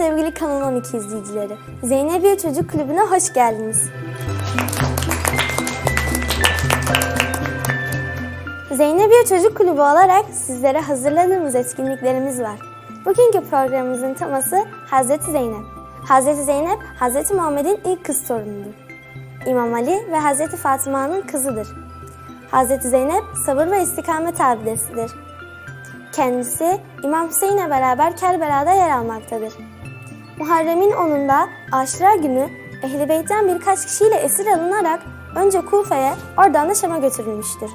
Sevgili Kanal 12 izleyicileri. Zeynebiye Çocuk Kulübü'ne hoş geldiniz. Zeynebiye Çocuk Kulübü olarak sizlere hazırladığımız etkinliklerimiz var. Bugünkü programımızın teması Hazreti Zeynep. Hazreti Zeynep, Hazreti Muhammed'in ilk kız torunudur. İmam Ali ve Hazreti Fatıma'nın kızıdır. Hazreti Zeynep sabır ve istikamet abidesidir. Kendisi İmam Hüseyin'le beraber Kerbela'da yer almaktadır. Muharrem'in 10'unda Aşura günü Ehl-i Beyt'ten birkaç kişiyle esir alınarak önce Kufe'ye oradan da Şam'a götürülmüştür.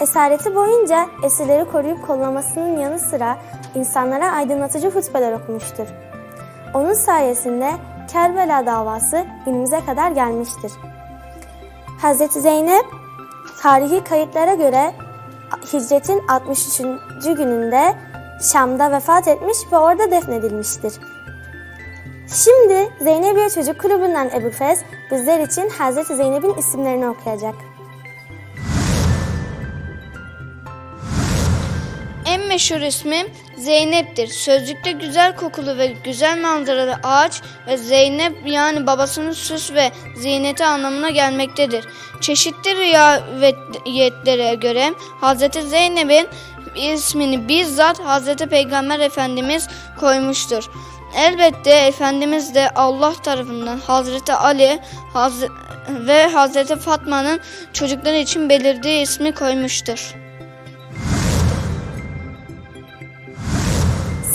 Esareti boyunca esirleri koruyup kollamasının yanı sıra insanlara aydınlatıcı hutbeler okumuştur. Onun sayesinde Kerbela davası günümüze kadar gelmiştir. Hazreti Zeynep tarihi kayıtlara göre hicretin 63. gününde Şam'da vefat etmiş ve orada defnedilmiştir. Şimdi Zeynebiye Çocuk Kulübü'nden Ebu Fez bizler için Hazreti Zeynep'in isimlerini okuyacak. En meşhur ismim Zeynep'tir. Sözlükte güzel kokulu ve güzel manzaralı ağaç ve Zeynep yani babasının süs ve ziyneti anlamına gelmektedir. Çeşitli rivayetlere göre Hazreti Zeynep'in ismini bizzat Hazreti Peygamber Efendimiz koymuştur. Elbette Efendimiz de Allah tarafından Hazreti Ali Haz- ve Hazreti Fatma'nın çocukları için belirdiği ismi koymuştur.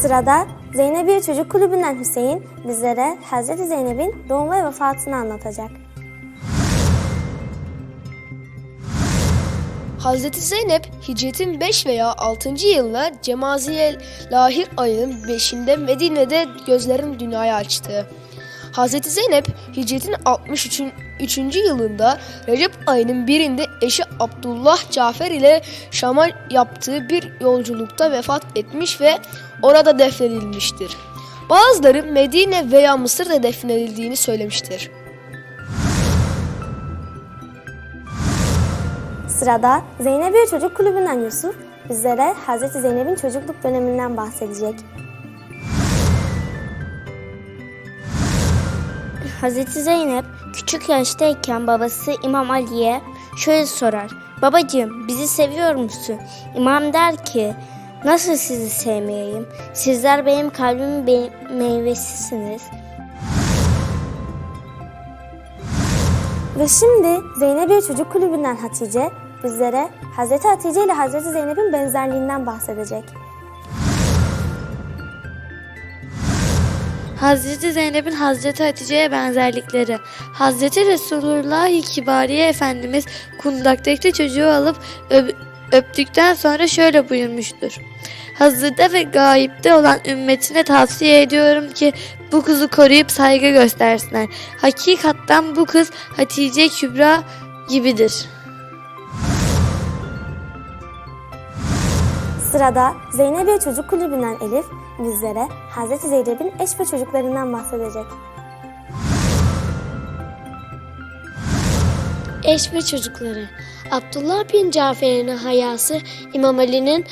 Sırada Zeynebiye Çocuk Kulübü'nden Hüseyin bizlere Hazreti Zeynep'in doğum ve vefatını anlatacak. Hazreti Zeynep hicretin 5 veya 6. yılına Cemaziye Lahir ayının 5'inde Medine'de gözlerini dünyaya açtı. Hazreti Zeynep hicretin 63. 3. yılında Recep ayının birinde eşi Abdullah Cafer ile Şam'a yaptığı bir yolculukta vefat etmiş ve orada defnedilmiştir. Bazıları Medine veya Mısır'da defnedildiğini söylemiştir. Sırada Zeynebiye Çocuk Kulübü'nden Yusuf bizlere Hazreti Zeynep'in çocukluk döneminden bahsedecek. Hazreti Zeynep küçük yaştayken babası İmam Ali'ye şöyle sorar. Babacığım bizi seviyor musun? İmam der ki nasıl sizi sevmeyeyim? Sizler benim kalbimin be- meyvesisiniz. Ve şimdi Zeynebiye Çocuk Kulübü'nden Hatice bizlere Hazreti Hatice ile Hazreti Zeynep'in benzerliğinden bahsedecek. Hazreti Zeynep'in Hazreti Hatice'ye benzerlikleri. Hazreti Resulullah Kibariye Efendimiz kundaktaki çocuğu alıp öp- öptükten sonra şöyle buyurmuştur. Hazırda ve gayipte olan ümmetine tavsiye ediyorum ki bu kızı koruyup saygı göstersinler. Hakikatten bu kız Hatice Kübra gibidir. Sırada Zeynebiye Çocuk Kulübü'nden Elif bizlere Hazreti Zeynep'in eş ve çocuklarından bahsedecek. Eş ve çocukları. Abdullah bin Cafer'in hayası İmam Ali'nin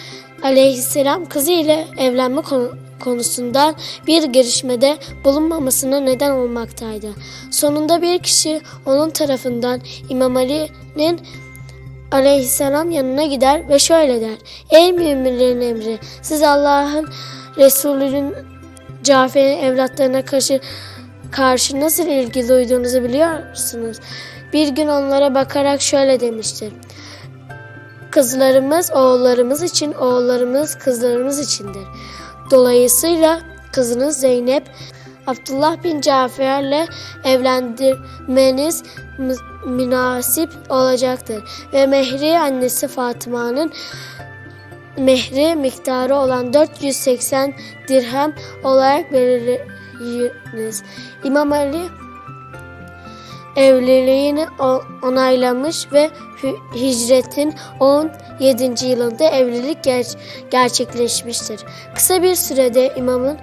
aleyhisselam kızı ile evlenme konu- konusundan bir girişmede bulunmamasına neden olmaktaydı. Sonunda bir kişi onun tarafından İmam Ali'nin aleyhisselam yanına gider ve şöyle der. Ey müminlerin emri siz Allah'ın Resulü'nün Cafer'in evlatlarına karşı karşı nasıl ilgi duyduğunuzu biliyorsunuz. Bir gün onlara bakarak şöyle demiştir. Kızlarımız oğullarımız için, oğullarımız kızlarımız içindir. Dolayısıyla kızınız Zeynep Abdullah bin Cafer'le evlendirmeniz mü- münasip olacaktır. Ve mehri annesi Fatıma'nın mehri miktarı olan 480 dirhem olarak belirleyiniz. İmam Ali evliliğini onaylamış ve hicretin 17. yılında evlilik ger- gerçekleşmiştir. Kısa bir sürede imamın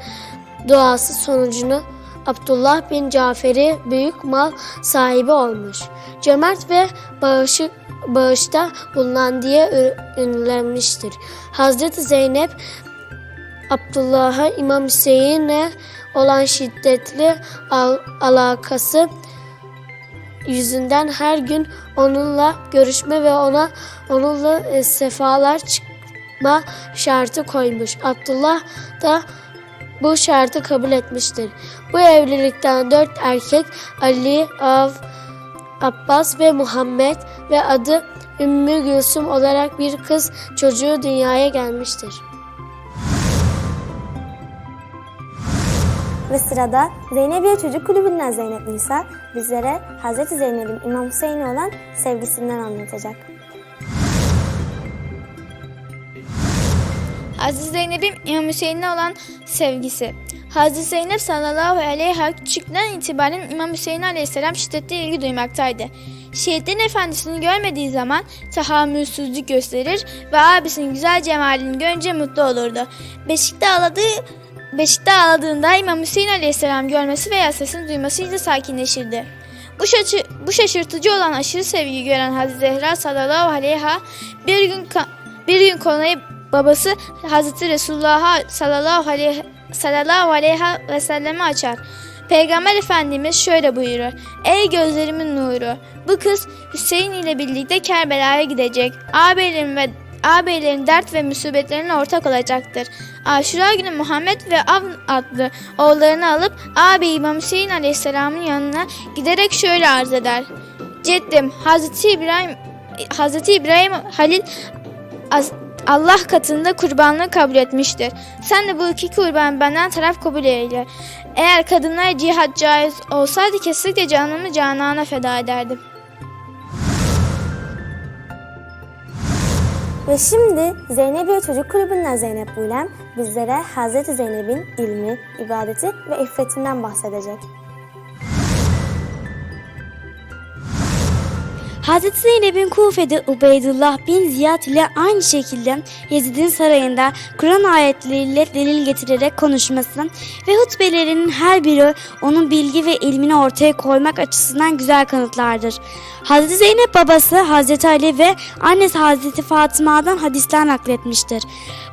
duası sonucunu Abdullah bin Cafer'i büyük mal sahibi olmuş. Cömert ve bağışı, bağışta bulunan diye ünlenmiştir. Hazreti Zeynep Abdullah'a İmam Hüseyin'e olan şiddetli al- alakası yüzünden her gün onunla görüşme ve ona onunla e, sefalar çıkma şartı koymuş. Abdullah da bu şartı kabul etmiştir. Bu evlilikten dört erkek Ali, Av, Abbas ve Muhammed ve adı Ümmü Gülsüm olarak bir kız çocuğu dünyaya gelmiştir. Ve sırada Zeynebiye Çocuk Kulübü'nden Zeynep Nisa bizlere Hz. Zeynep'in İmam Hüseyin'e olan sevgisinden anlatacak. Aziz Zeynep'in İmam Hüseyin'e olan sevgisi. Hazreti Zeynep sallallahu aleyhi küçükten itibaren İmam Hüseyin aleyhisselam şiddetli ilgi duymaktaydı. Şehitlerin efendisini görmediği zaman tahammülsüzlük gösterir ve abisinin güzel cemalini görünce mutlu olurdu. Beşikte ağladığı Beşikte ağladığında İmam Hüseyin aleyhisselam görmesi veya sesini duymasıyla sakinleşirdi. Bu, şaşı, bu şaşırtıcı olan aşırı sevgiyi gören Hazreti Zehra sallallahu aleyha bir gün bir gün konuyu babası Hazreti Resulullah'a sallallahu aleyhi, sallallahu aleyhi ve selleme açar. Peygamber Efendimiz şöyle buyurur. Ey gözlerimin nuru! Bu kız Hüseyin ile birlikte Kerbela'ya gidecek. Ağabeylerin ve ağabeylerin dert ve musibetlerine ortak olacaktır. Aşura günü Muhammed ve Avn adlı oğullarını alıp ağabey İmam Hüseyin Aleyhisselam'ın yanına giderek şöyle arz eder. Ceddim Hazreti İbrahim Hazreti İbrahim Halil Az- Allah katında kurbanlığı kabul etmiştir. Sen de bu iki kurban benden taraf kabul eyle. Eğer kadınlar cihat caiz olsaydı kesinlikle canımı canana feda ederdim. Ve şimdi Zeynebiye Çocuk Kulübü'nden Zeynep Buylem bizlere Hz. Zeynep'in ilmi, ibadeti ve iffetinden bahsedecek. Hazreti Zeynep'in Kufe'de Ubeydullah bin Ziyad ile aynı şekilde Yezid'in sarayında Kur'an ayetleriyle delil getirerek konuşması ve hutbelerinin her biri onun bilgi ve ilmini ortaya koymak açısından güzel kanıtlardır. Hazreti Zeynep babası Hazreti Ali ve annesi Hazreti Fatıma'dan hadisler nakletmiştir.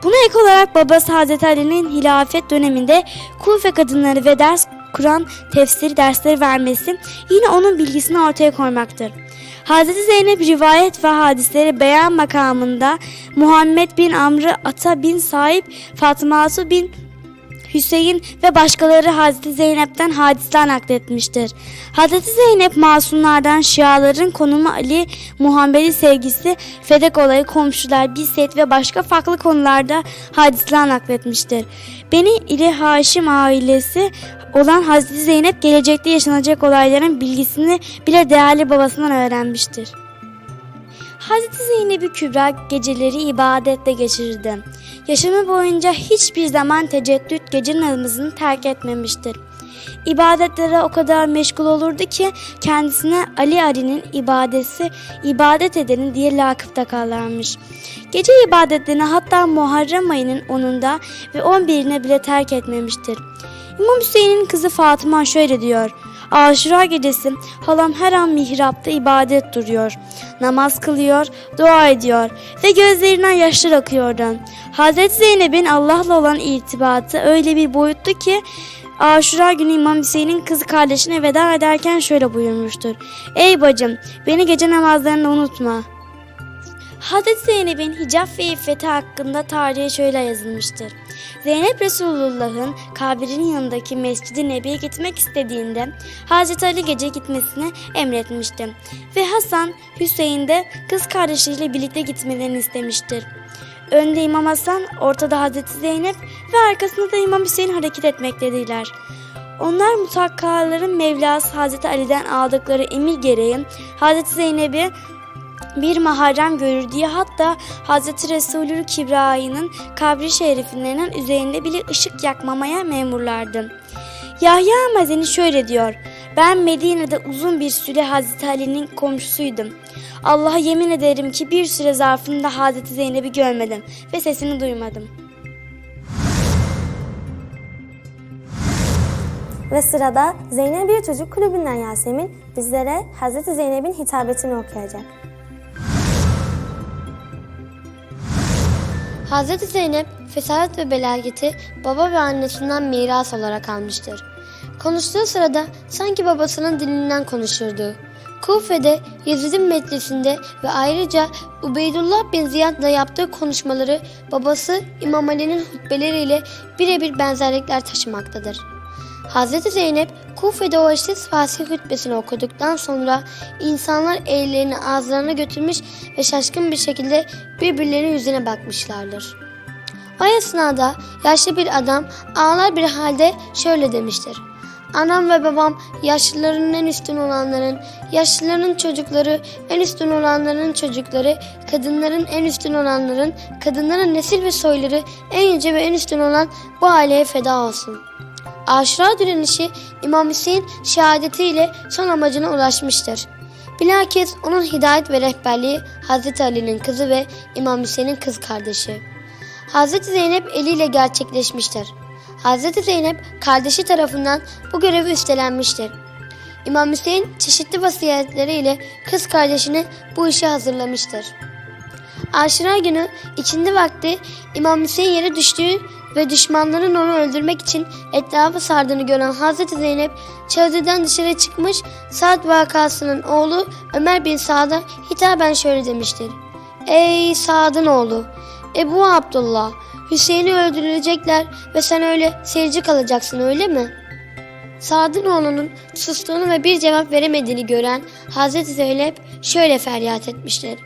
Buna ek olarak babası Hazreti Ali'nin hilafet döneminde Kufe kadınları ve ders Kur'an tefsiri dersleri vermesi yine onun bilgisini ortaya koymaktır. Hazreti Zeynep rivayet ve hadisleri beyan makamında Muhammed bin Amr'ı Ata bin Saib, Fatıma bin Hüseyin ve başkaları Hazreti Zeynep'ten hadisler nakletmiştir. Hazreti Zeynep masumlardan Şiaların konumu Ali, Muhammed'i sevgisi, Fedek olayı, komşular, Biset ve başka farklı konularda hadisler nakletmiştir. Beni ile Haşim ailesi olan Hazreti Zeynep gelecekte yaşanacak olayların bilgisini bile değerli babasından öğrenmiştir. Hazreti Zeynep-i Kübra geceleri ibadetle geçirirdi. Yaşamı boyunca hiçbir zaman teceddüt gece namazını terk etmemiştir. İbadetlere o kadar meşgul olurdu ki kendisine Ali Ali'nin ibadesi, ibadet edeni diye lakıp takarlarmış. Gece ibadetlerini hatta Muharrem ayının 10'unda ve 11'ine bile terk etmemiştir. İmam Hüseyin'in kızı Fatıma şöyle diyor. Aşura gecesi halam her an mihrapta ibadet duruyor. Namaz kılıyor, dua ediyor ve gözlerinden yaşlar akıyordu. Hazreti Zeynep'in Allah'la olan irtibatı öyle bir boyuttu ki Aşura günü İmam Hüseyin'in kızı kardeşine veda ederken şöyle buyurmuştur. Ey bacım beni gece namazlarında unutma. Hazreti Zeynep'in hicap ve iffeti hakkında tarihe şöyle yazılmıştır. Zeynep Resulullah'ın kabrinin yanındaki Mescid-i Nebi'ye gitmek istediğinde Hazreti Ali gece gitmesini emretmişti. Ve Hasan, Hüseyin de kız kardeşleriyle birlikte gitmelerini istemiştir. Önde İmam Hasan, ortada Hazreti Zeynep ve arkasında da İmam Hüseyin hareket etmektediler. Onlar mutakkaların Mevlası Hazreti Ali'den aldıkları emir gereği Hazreti Zeynep'i bir maharem görür diye hatta Hz. Resulü Kibra'nın kabri şeriflerinin üzerinde bile ışık yakmamaya memurlardı. Yahya Mazeni şöyle diyor. Ben Medine'de uzun bir süre Hz. Ali'nin komşusuydum. Allah'a yemin ederim ki bir süre zarfında Hz. Zeynep'i görmedim ve sesini duymadım. Ve sırada Zeynebiye Çocuk Kulübü'nden Yasemin bizlere Hz. Zeynep'in hitabetini okuyacak. Hazreti Zeynep fesaret ve belageti baba ve annesinden miras olarak almıştır. Konuştuğu sırada sanki babasının dilinden konuşurdu. Kufe'de Yezid'in meclisinde ve ayrıca Ubeydullah bin Ziyad'la yaptığı konuşmaları babası İmam Ali'nin hutbeleriyle birebir benzerlikler taşımaktadır. Hazreti Zeynep Kufe'de o eşsiz fasih hutbesini okuduktan sonra insanlar ellerini ağızlarına götürmüş ve şaşkın bir şekilde birbirlerinin yüzüne bakmışlardır. O esnada yaşlı bir adam ağlar bir halde şöyle demiştir. Anam ve babam yaşlıların en üstün olanların, yaşlıların çocukları en üstün olanların çocukları, kadınların en üstün olanların, kadınların nesil ve soyları en yüce ve en üstün olan bu aileye feda olsun. Aşura direnişi İmam Hüseyin şehadetiyle son amacına ulaşmıştır. Bilakis onun hidayet ve rehberliği Hazreti Ali'nin kızı ve İmam Hüseyin'in kız kardeşi. Hazreti Zeynep eliyle gerçekleşmiştir. Hazreti Zeynep kardeşi tarafından bu görevi üstlenmiştir. İmam Hüseyin çeşitli vasiyetleriyle kız kardeşini bu işe hazırlamıştır. Aşura günü ikindi vakti İmam Hüseyin yere düştüğü ve düşmanların onu öldürmek için etrafı sardığını gören Hazreti Zeynep çadırdan dışarı çıkmış Sa'd vakasının oğlu Ömer bin Sa'd'a hitaben şöyle demiştir. Ey Sa'd'ın oğlu Ebu Abdullah Hüseyin'i öldürülecekler ve sen öyle seyirci kalacaksın öyle mi? Sa'd'ın oğlunun sustuğunu ve bir cevap veremediğini gören Hazreti Zeynep şöyle feryat etmiştir.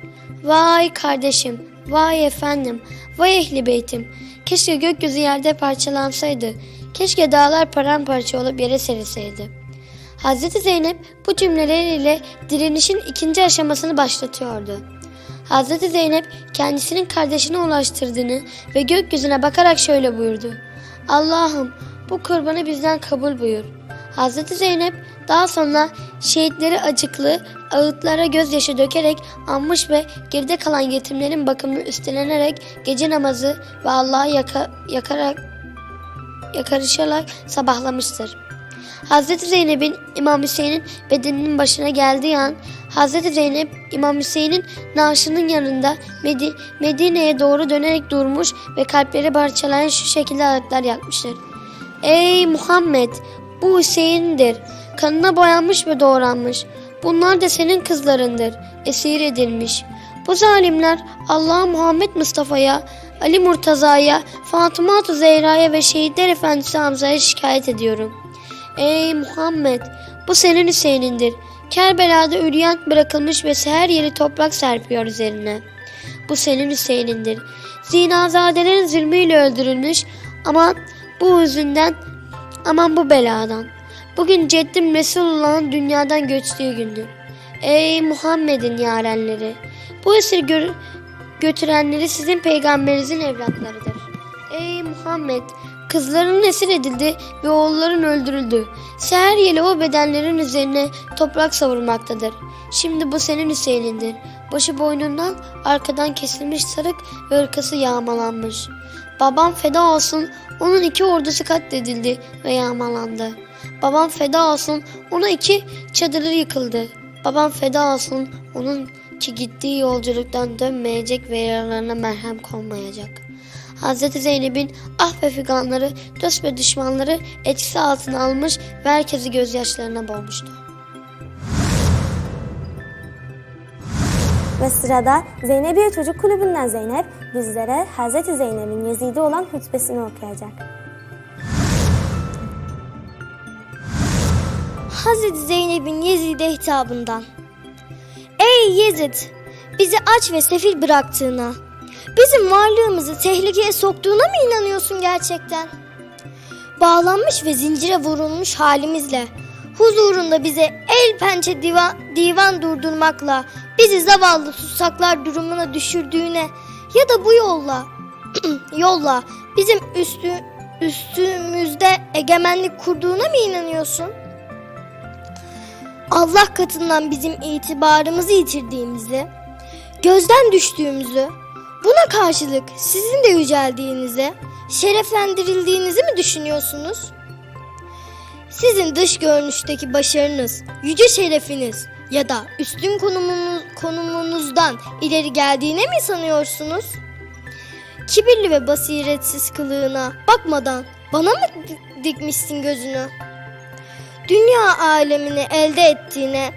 Vay kardeşim, vay efendim, vay ehli beytim. Keşke gökyüzü yerde parçalansaydı. Keşke dağlar paramparça olup yere serilseydi. Hazreti Zeynep bu cümleleriyle direnişin ikinci aşamasını başlatıyordu. Hazreti Zeynep kendisinin kardeşine ulaştırdığını ve gökyüzüne bakarak şöyle buyurdu. Allah'ım bu kurbanı bizden kabul buyur. Hazreti Zeynep daha sonra şehitleri acıklı ağıtlara gözyaşı dökerek anmış ve geride kalan yetimlerin bakımını üstlenerek gece namazı ve Allah'a yaka, yakarak yakarışarak sabahlamıştır. Hazreti Zeynep'in İmam Hüseyin'in bedeninin başına geldiği an Hazreti Zeynep İmam Hüseyin'in naaşının yanında Medi- Medine'ye doğru dönerek durmuş ve kalpleri parçalayan şu şekilde ağıtlar yakmıştır. Ey Muhammed bu Hüseyin'dir. Kanına boyanmış ve doğranmış. Bunlar da senin kızlarındır. Esir edilmiş. Bu zalimler Allah Muhammed Mustafa'ya, Ali Murtaza'ya, Fatıma Zehra'ya ve Şehitler Efendisi Hamza'ya şikayet ediyorum. Ey Muhammed bu senin Hüseyin'indir. Kerbela'da üryan bırakılmış ve her yeri toprak serpiyor üzerine. Bu senin Hüseyin'indir. Zinazadelerin zulmüyle öldürülmüş ama bu yüzünden aman bu beladan. Bugün Ceddim Resulullah'ın dünyadan göçtüğü gündür. Ey Muhammed'in yarenleri! Bu esir gör- götürenleri sizin peygamberinizin evlatlarıdır. Ey Muhammed! Kızların esir edildi ve oğulların öldürüldü. Seher yeli o bedenlerin üzerine toprak savurmaktadır. Şimdi bu senin Hüseyin'indir. Başı boynundan arkadan kesilmiş sarık ve ırkası yağmalanmış. Babam feda olsun onun iki ordusu katledildi ve yağmalandı. Babam feda olsun ona iki çadırı yıkıldı. Babam feda olsun onun ki gittiği yolculuktan dönmeyecek ve yaralarına merhem konmayacak. Hazreti Zeynep'in ah ve figanları, dost ve düşmanları etkisi altına almış ve herkesi gözyaşlarına boğmuştu. Ve sırada Zeynebiye Çocuk Kulübü'nden Zeynep bizlere Hazreti Zeynep'in Yezid'i olan hutbesini okuyacak. Hazreti Zeynep'in Yezid'e hitabından. Ey Yezid! Bizi aç ve sefil bıraktığına, bizim varlığımızı tehlikeye soktuğuna mı inanıyorsun gerçekten? Bağlanmış ve zincire vurulmuş halimizle, huzurunda bize el pençe divan, divan durdurmakla, bizi zavallı sussaklar durumuna düşürdüğüne ya da bu yolla, yolla bizim üstü, üstümüzde egemenlik kurduğuna mı inanıyorsun? Allah katından bizim itibarımızı yitirdiğimizi, gözden düştüğümüzü, buna karşılık sizin de yüceldiğinizi, şereflendirildiğinizi mi düşünüyorsunuz? Sizin dış görünüşteki başarınız, yüce şerefiniz ya da üstün konumunuz, konumunuzdan ileri geldiğine mi sanıyorsunuz? kibirli ve basiretsiz kılığına bakmadan bana mı di- dikmişsin gözünü? Dünya alemini elde ettiğine,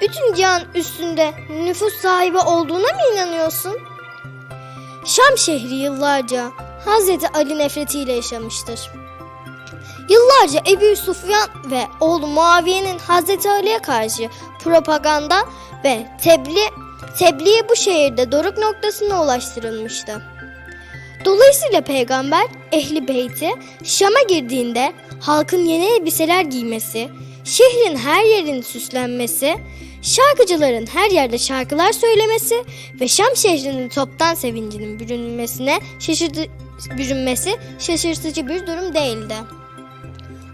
bütün cihan üstünde nüfus sahibi olduğuna mı inanıyorsun? Şam şehri yıllarca Hazreti Ali nefretiyle yaşamıştır. Yıllarca Ebu Sufyan ve oğlu Muaviye'nin Hazreti Ali'ye karşı propaganda ve tebliğ, tebliğ bu şehirde doruk noktasına ulaştırılmıştı. Dolayısıyla peygamber ehli beyti Şam'a girdiğinde halkın yeni elbiseler giymesi, şehrin her yerin süslenmesi, şarkıcıların her yerde şarkılar söylemesi ve Şam şehrinin toptan sevincinin bürünmesine şaşırtı, bürünmesi şaşırtıcı bir durum değildi.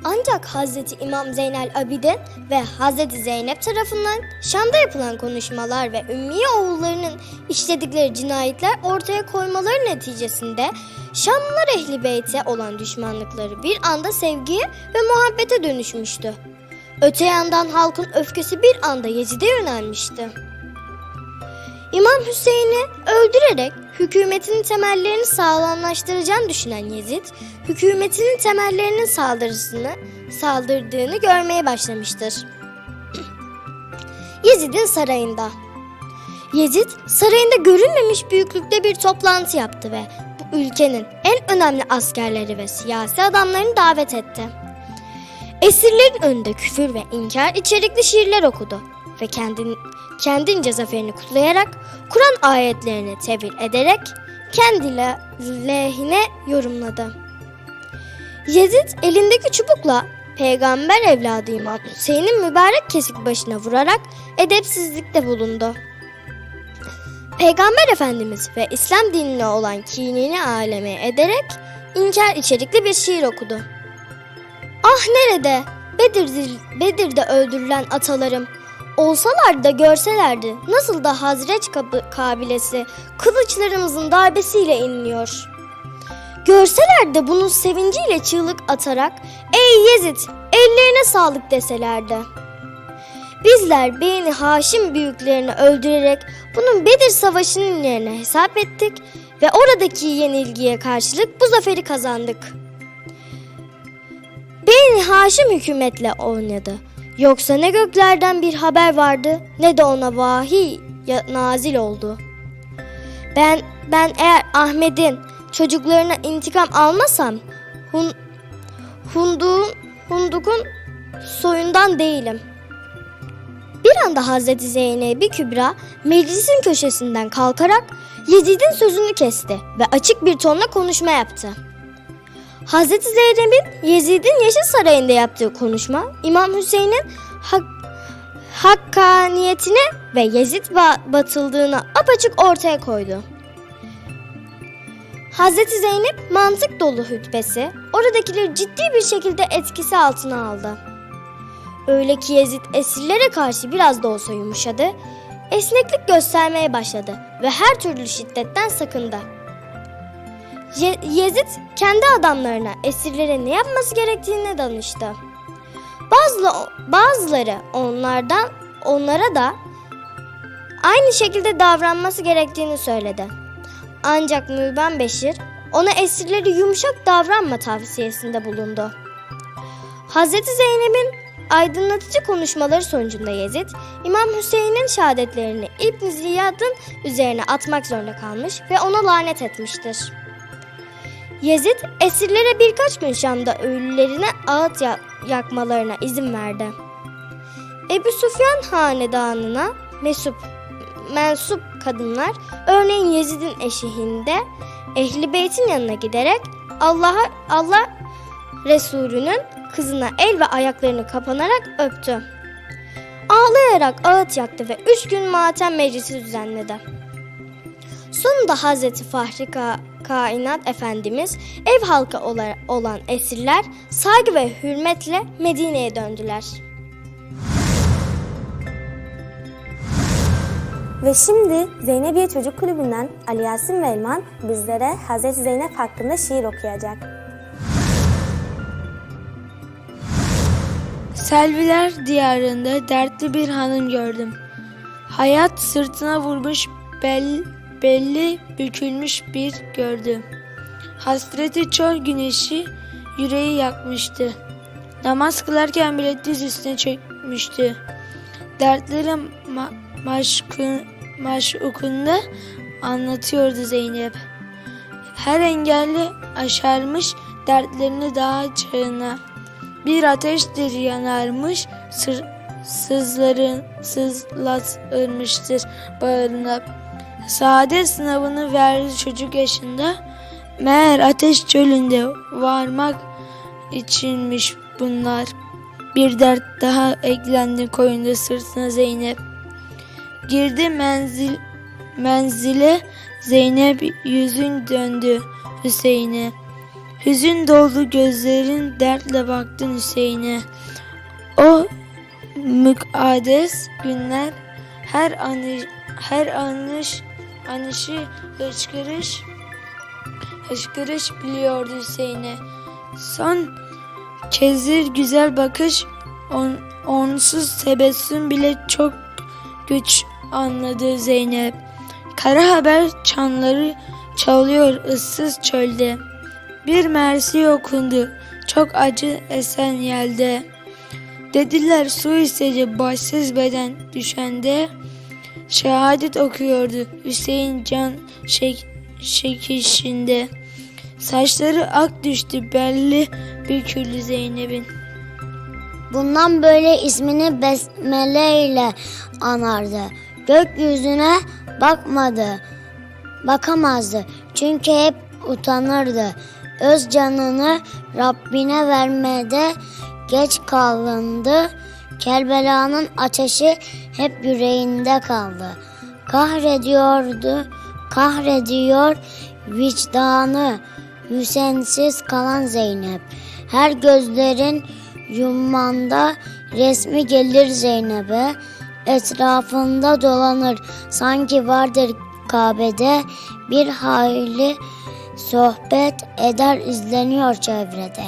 Ancak Hazreti İmam Zeynel Abidin ve Hazreti Zeynep tarafından Şam'da yapılan konuşmalar ve Ümmiye oğullarının işledikleri cinayetler ortaya koymaları neticesinde Şamlılar ehli beyte olan düşmanlıkları bir anda sevgiye ve muhabbete dönüşmüştü. Öte yandan halkın öfkesi bir anda Yezid'e yönelmişti. İmam Hüseyin'i öldürerek hükümetinin temellerini sağlamlaştıracağını düşünen Yezid, hükümetinin temellerinin saldırısını saldırdığını görmeye başlamıştır. Yezid'in sarayında. Yezid sarayında görülmemiş büyüklükte bir toplantı yaptı ve bu ülkenin en önemli askerleri ve siyasi adamlarını davet etti. Esirlerin önünde küfür ve inkar içerikli şiirler okudu ve kendin, kendince zaferini kutlayarak Kur'an ayetlerini tevil ederek kendi le- lehine yorumladı. Yezid elindeki çubukla peygamber evladı İmam Hüseyin'in mübarek kesik başına vurarak edepsizlikte bulundu. Peygamber Efendimiz ve İslam dinine olan kinini aleme ederek inkar içerikli bir şiir okudu. Ah nerede? Bedir'de, Bedir'de öldürülen atalarım. Olsalardı da görselerdi nasıl da Hazreç kabilesi kılıçlarımızın darbesiyle inliyor. Görseler de bunun sevinciyle çığlık atarak ''Ey Yezid ellerine sağlık'' deselerdi. Bizler Beyni Haşim büyüklerini öldürerek bunun Bedir Savaşı'nın yerine hesap ettik ve oradaki yenilgiye karşılık bu zaferi kazandık. Beyni Haşim hükümetle oynadı. Yoksa ne göklerden bir haber vardı ne de ona vahiy nazil oldu. Ben ben eğer Ahmet'in çocuklarına intikam almasam Hun, Hunduk'un Hunduk'un soyundan değilim. Bir anda Hazreti Zeynep Kübra meclisin köşesinden kalkarak Yezid'in sözünü kesti ve açık bir tonla konuşma yaptı. Hazreti Zeynep'in Yezid'in Yeşil Sarayı'nda yaptığı konuşma İmam Hüseyin'in hak, hakkaniyetini ve Yezid ba- batıldığını apaçık ortaya koydu. Hazreti Zeynep mantık dolu hutbesi oradakileri ciddi bir şekilde etkisi altına aldı. Öyle ki Yezid esirlere karşı biraz da olsa yumuşadı, esneklik göstermeye başladı ve her türlü şiddetten sakındı. Ye- Yezid kendi adamlarına esirlere ne yapması gerektiğini danıştı. Bazı bazıları onlardan onlara da aynı şekilde davranması gerektiğini söyledi. Ancak Müben Beşir ona esirleri yumuşak davranma tavsiyesinde bulundu. Hazreti Zeynep'in aydınlatıcı konuşmaları sonucunda Yezid, İmam Hüseyin'in şehadetlerini İbn Ziyad'ın üzerine atmak zorunda kalmış ve ona lanet etmiştir. Yezid, esirlere birkaç gün Şam'da ölülerine ağıt ya- yakmalarına izin verdi. Ebu Süfyan hanedanına mesup, mensup kadınlar, örneğin Yezid'in eşiğinde Ehli Beyt'in yanına giderek Allah'a Allah Resulü'nün kızına el ve ayaklarını kapanarak öptü. Ağlayarak ağıt yaktı ve üç gün matem meclisi düzenledi. Sonunda Hazreti Fahri Ka- Kainat Efendimiz ev halkı ola- olan esirler saygı ve hürmetle Medine'ye döndüler. Ve şimdi Zeynebiye Çocuk Kulübü'nden Ali Yasin ve Elman bizlere Hazreti Zeynep hakkında şiir okuyacak. Selviler diyarında dertli bir hanım gördüm. Hayat sırtına vurmuş bel, belli bükülmüş bir gördüm. Hasreti çöl güneşi yüreği yakmıştı. Namaz kılarken bile diz üstüne çökmüştü. Dertleri ma- maşukunda anlatıyordu Zeynep. Her engelli aşarmış dertlerini daha çağına. Bir ateştir yanarmış, sızların sızlatırmıştır bağrına. Saadet sınavını verdi çocuk yaşında. Meğer ateş çölünde varmak içinmiş bunlar. Bir dert daha eklendi koyunda sırtına Zeynep. Girdi menzil menzile Zeynep yüzün döndü Hüseyin'e. Hüzün doldu gözlerin dertle baktın Hüseyin'e. O mükades günler her anı her anış anışı hıçkırış hıçkırış biliyordu Hüseyin'e. Son kezir güzel bakış on, onsuz tebessüm bile çok güç anladı Zeynep. Kara haber çanları çalıyor ıssız çölde. Bir mersi okundu çok acı esen yelde. Dediler su istedi başsız beden düşende. Şehadet okuyordu Hüseyin can şek şekişinde. Saçları ak düştü belli bir küllü Zeynep'in. Bundan böyle ismini besmele ile anardı. Gökyüzüne bakmadı, bakamazdı. Çünkü hep utanırdı. Öz canını Rabbine vermede geç kalındı. Kerbela'nın ateşi hep yüreğinde kaldı. Kahrediyordu, kahrediyor vicdanı. Hüsensiz kalan Zeynep. Her gözlerin yummanda resmi gelir Zeynep'e. Etrafında dolanır sanki vardır Kabe'de bir hayli sohbet eder izleniyor çevrede.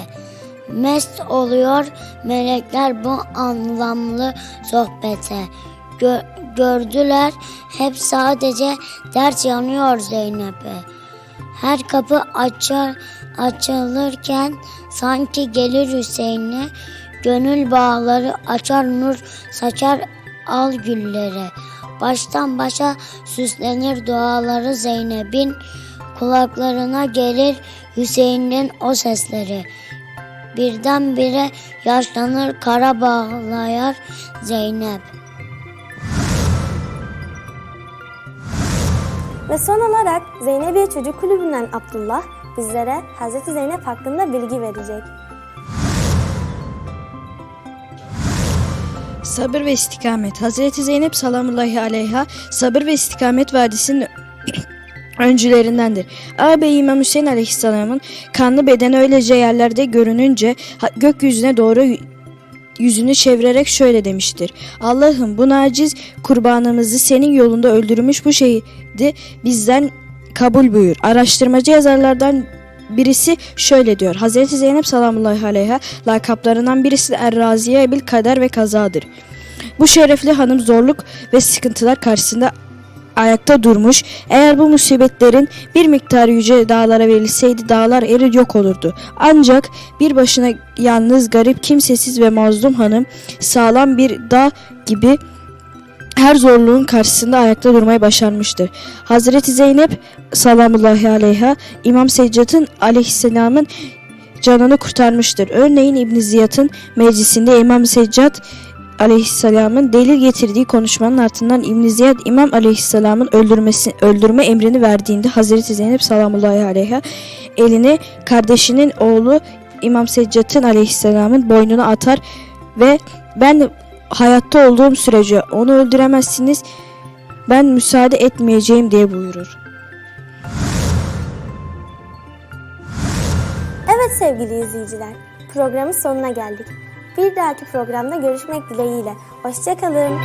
Mest oluyor melekler bu anlamlı sohbete. Gö- gördüler hep sadece dert yanıyor Zeynep'e. Her kapı açar açılırken sanki gelir Hüseyin'e gönül bağları açar nur saçar al gülleri. Baştan başa süslenir duaları Zeynep'in kulaklarına gelir Hüseyin'in o sesleri. Birdenbire yaşlanır kara bağlayar Zeynep. Ve son olarak Zeynebiye Çocuk Kulübü'nden Abdullah bizlere Hazreti Zeynep hakkında bilgi verecek. Sabır ve istikamet. Hazreti Zeynep salamullahi aleyha sabır ve istikamet vadisinin öncülerindendir. Ağabey İmam Hüseyin aleyhisselamın kanlı bedeni öylece yerlerde görününce gökyüzüne doğru yüzünü çevirerek şöyle demiştir. Allah'ım bu naciz kurbanımızı senin yolunda öldürmüş bu şehidi bizden kabul buyur. Araştırmacı yazarlardan birisi şöyle diyor. Hazreti Zeynep salamullahi aleyha lakaplarından birisi Erraziye bil kader ve kazadır. Bu şerefli hanım zorluk ve sıkıntılar karşısında ayakta durmuş. Eğer bu musibetlerin bir miktarı yüce dağlara verilseydi dağlar erir yok olurdu. Ancak bir başına yalnız, garip, kimsesiz ve mazlum hanım sağlam bir dağ gibi her zorluğun karşısında ayakta durmayı başarmıştır. Hazreti Zeynep salamullahi aleyha İmam Seccat'ın aleyhisselamın canını kurtarmıştır. Örneğin İbn Ziyad'ın meclisinde İmam Seccat aleyhisselamın delil getirdiği konuşmanın ardından İbn Ziyad İmam aleyhisselamın öldürmesi öldürme emrini verdiğinde Hazreti Zeynep salamullahi aleyha elini kardeşinin oğlu İmam Seccat'ın aleyhisselamın boynuna atar ve ben hayatta olduğum sürece onu öldüremezsiniz ben müsaade etmeyeceğim diye buyurur. Evet sevgili izleyiciler, programın sonuna geldik. Bir dahaki programda görüşmek dileğiyle. Hoşçakalın.